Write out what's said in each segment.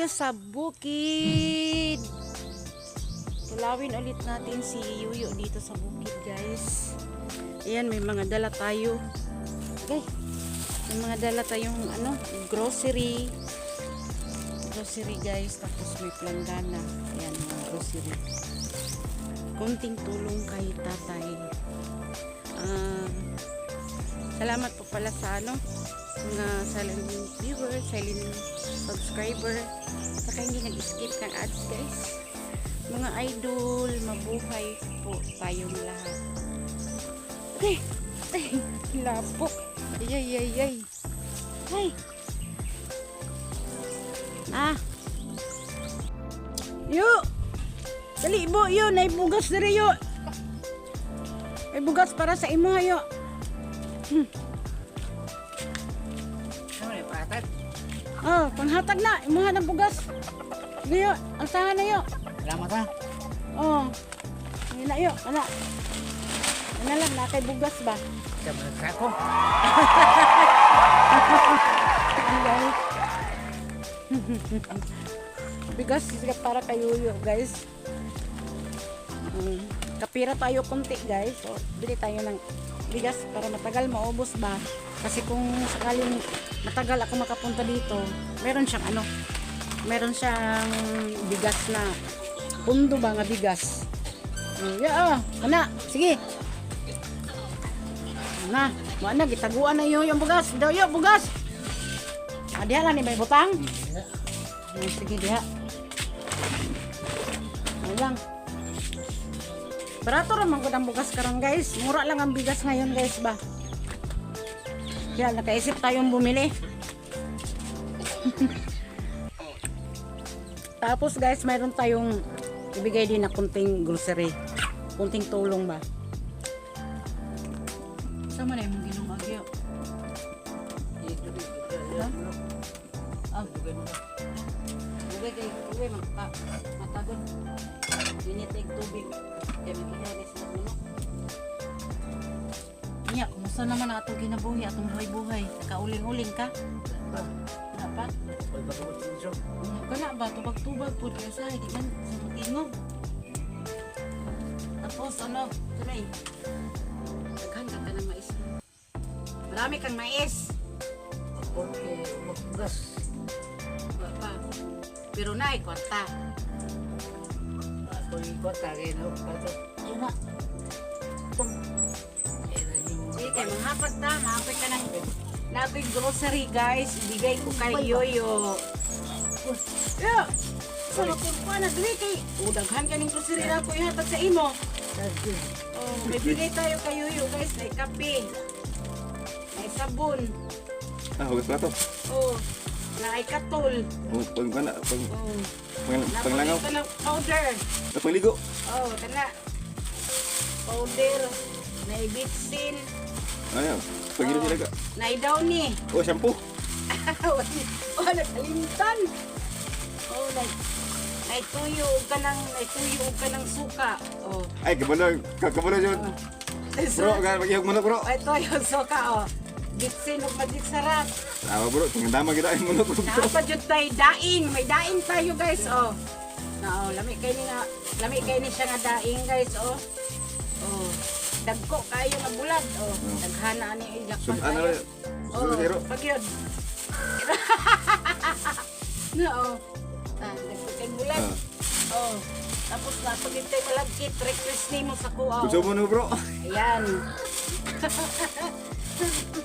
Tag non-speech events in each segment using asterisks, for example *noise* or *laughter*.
tayo sa bukid. Tulawin ulit natin si Yuyo dito sa bukid, guys. Ayan, may mga dala tayo. Okay. May mga dala tayong ano, grocery. Grocery, guys. Tapos may planggana. Ayan, mga grocery. Kunting tulong kay tatay. Ah, salamat po pala sa ano, mga silent viewer, silent subscriber. Saka hindi nag-skip ng ads, guys. Mga idol, mabuhay po tayong lahat. Okay. Ay, lapok. Ay, ay, ay, ay. Ay. Ah. Yo. Dali mo, yo. Naibugas na rin, yo. Bugas para sa imo, yo. Ano Oh, panghatag na. Imuha ng bugas. Sige, yo. Alsahan na, yo. Salamat ha. Oh. Hindi na, yo. Wala. Ano lang, nakay bugas ba? Sa mga ako. Bigas para kayo yo, guys. Mm. Kapira tayo konti, guys. So, bili tayo ng bigas para matagal maubos ba. Kasi kung sakaling matagal ako makapunta dito, meron siyang ano, meron siyang bigas na pundo ba nga bigas. Mm, yeah, oh, ana, sige. Na, mo na gitaguan na yo yung bugas. Daw yo bugas. Ah, diha lang ni may butang. Ah, sige diha. Lang. Barato raman ko ng bugas karang guys. Mura lang ang bigas ngayon guys ba. Kaya nakaisip tayong bumili. *laughs* Tapos guys, mayroon tayong ibigay din na kunting grocery. Kunting tulong ba. Sama na yung ginong agyo. Ha? Ah, Ugay kay ugay maka matagon. Dinit ay tubig. Kaya may kinalis na kuno. Nya, kumusta naman atong ginabuhi, atong buhay-buhay? Kauling-uling ka? Wala pa? Nya, Kana ba? Tubag-tubag po kaya sa hindi man sa matingog. Tapos ano, tuloy. Daghan ka ng mais. Marami kang mais. Porque magbugas. Pero na, kwarta. Ako kota kayo na patat. Yun na. Sige, kay mahapad na. Mahapad ka ng natin grocery, guys. Ibigay ko kay Yoyo. Yeah. So, kung pa na dili kay udaghan ka ng grocery na ko ihatag sa imo. Oh, may bigay tayo kay Yoyo, guys. May kape. May sabon. Ah, hugas plato. Oh, na ay katol. Oh, pag mana, pag Oh, pang, panglangaw. napakita ng powder. Na pangligo. Oh, kana. Powder. Na ibitsin. Ano? Pagilo sila ka. Na downy. Oh, shampoo. *laughs* oh, nagkalimtan. Oh, nag Naituyo ka ng, naituyo ka ng suka. Oh. Ay, kabalo, kabalo yun. Bro, *laughs* ka magihog mo na bro. Ito yung suka, oh. Bitsin, ug magig sarap. Tawa bro, tungdama kita ay mo na bro. Dapat yun tayo daing. May daing tayo, guys, oh. Na, oh, lami kay ni nga, lami kay ni siya nga daing, guys, oh. Oh. Dagko kayo nga bulad, oh. Daghana ni ijakpan Sub, ano, tayo. sub, zero. pag yun. no, oh. Ah, dagko kay bulad. Ah. Oh. Tapos na, pag ito malagkit, request ni mo sa kuaw. Gusto mo na bro. Ayan. *laughs*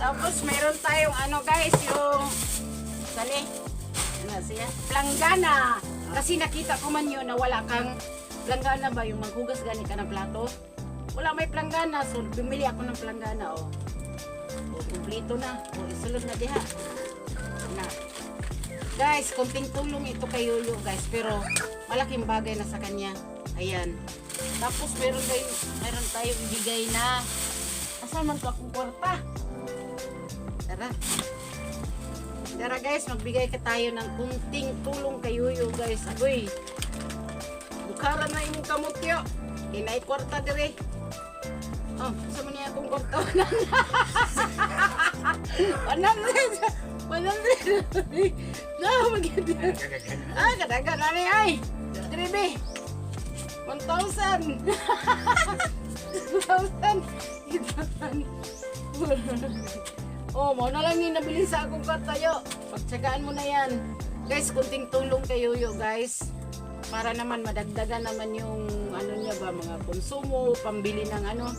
Tapos meron tayong ano guys, yung sali. Ano siya? Planggana. Kasi nakita ko man yun na wala kang planggana ba yung maghugas gani ka ng plato. Wala may planggana. So bumili ako ng planggana. Oh. O, kumplito na. O, isulod na diha. Na. Guys, konting tulong ito kay Yuyo guys. Pero malaking bagay na sa kanya. Ayan. Tapos meron tayo, meron tayo ibigay na asan man ka kwarta? Tara. Tara guys, magbigay ka tayo ng kunting tulong kay Yuyo guys. Agoy. Bukara na imong kamutyo. Inay kwarta dire. Oh, sa man niya akong kwarta. 100. 100. No, maganda. Ah, kadagan na ni ay. Tribe. 1,000. 2,000. Oh, mo na lang ni nabili sa akong katayo. Pagtsagaan mo na yan. Guys, kunting tulong kayo yo guys. Para naman madagdagan naman yung ano niya ba, mga konsumo, pambili ng ano,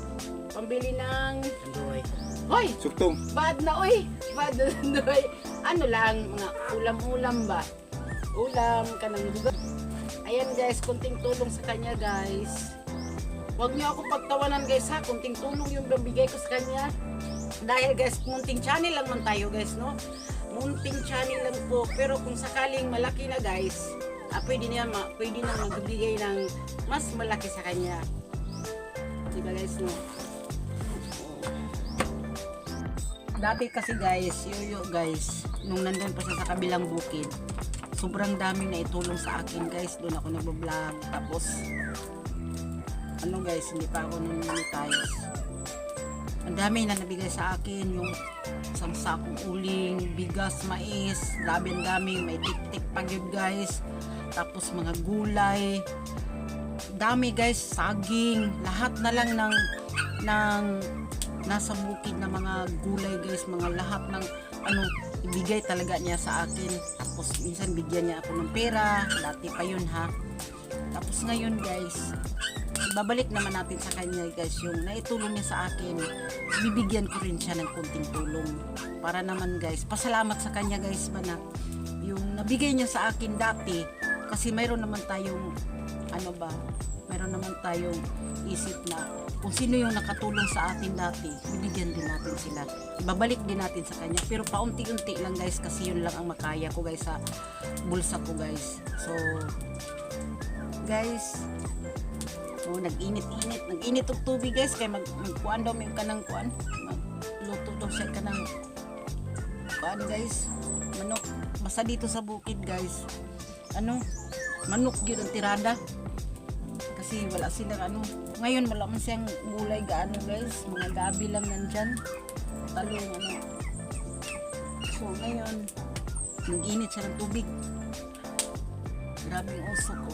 pambili ng... Andoy. Hoy! Suktong. Bad na oy. Bad na *laughs* oy. Ano lang, mga ulam-ulam ba? Ulam ka ng lugar. Ayan guys, kunting tulong sa kanya guys. Huwag niyo ako pagtawanan guys ha. Kunting tulong yung bibigay ko sa kanya. Dahil guys, munting channel lang man tayo guys, no? Munting channel lang po. Pero kung sakaling malaki na guys, ah, pwede niya, ma- pwede na magbigay ng mas malaki sa kanya. Diba guys, no? Dati kasi guys, yoyo guys, nung nandun pa sa kabilang bukid, sobrang dami na itulong sa akin guys. Doon ako nagbablog. Tapos, ano guys, hindi pa ako nun monetize. Ang dami na nabigay sa akin, yung isang sakong uling, bigas, mais, ang dami, may tik-tik pa yun guys. Tapos mga gulay, dami guys, saging, lahat na lang ng ng nasa bukid na mga gulay guys, mga lahat ng ano, ibigay talaga niya sa akin. Tapos minsan bigyan niya ako ng pera, dati pa yun ha. Tapos ngayon guys, babalik naman natin sa kanya guys yung naitulong niya sa akin. Bibigyan ko rin siya ng konting tulong. Para naman guys, pasalamat sa kanya guys ba na yung nabigay niya sa akin dati kasi mayroon naman tayong ano ba, mayroon naman tayong isip na kung sino yung nakatulong sa atin dati, bibigyan din natin sila. Ibabalik din natin sa kanya. Pero paunti-unti lang guys kasi yun lang ang makaya ko guys sa bulsa ko guys. So, guys, oh, nag-init-init. Nag-init og tubig guys kay mag magkuan daw may kanang kuan. Magluto daw siya kanang kuan guys. Manok. Basta dito sa bukid guys. Ano? Manok yun ang tirada kasi wala silang ano ngayon wala man siyang gulay gaano guys mga gabi lang nandyan talong ano so ngayon nag-init siya ng tubig grabe yung usok ko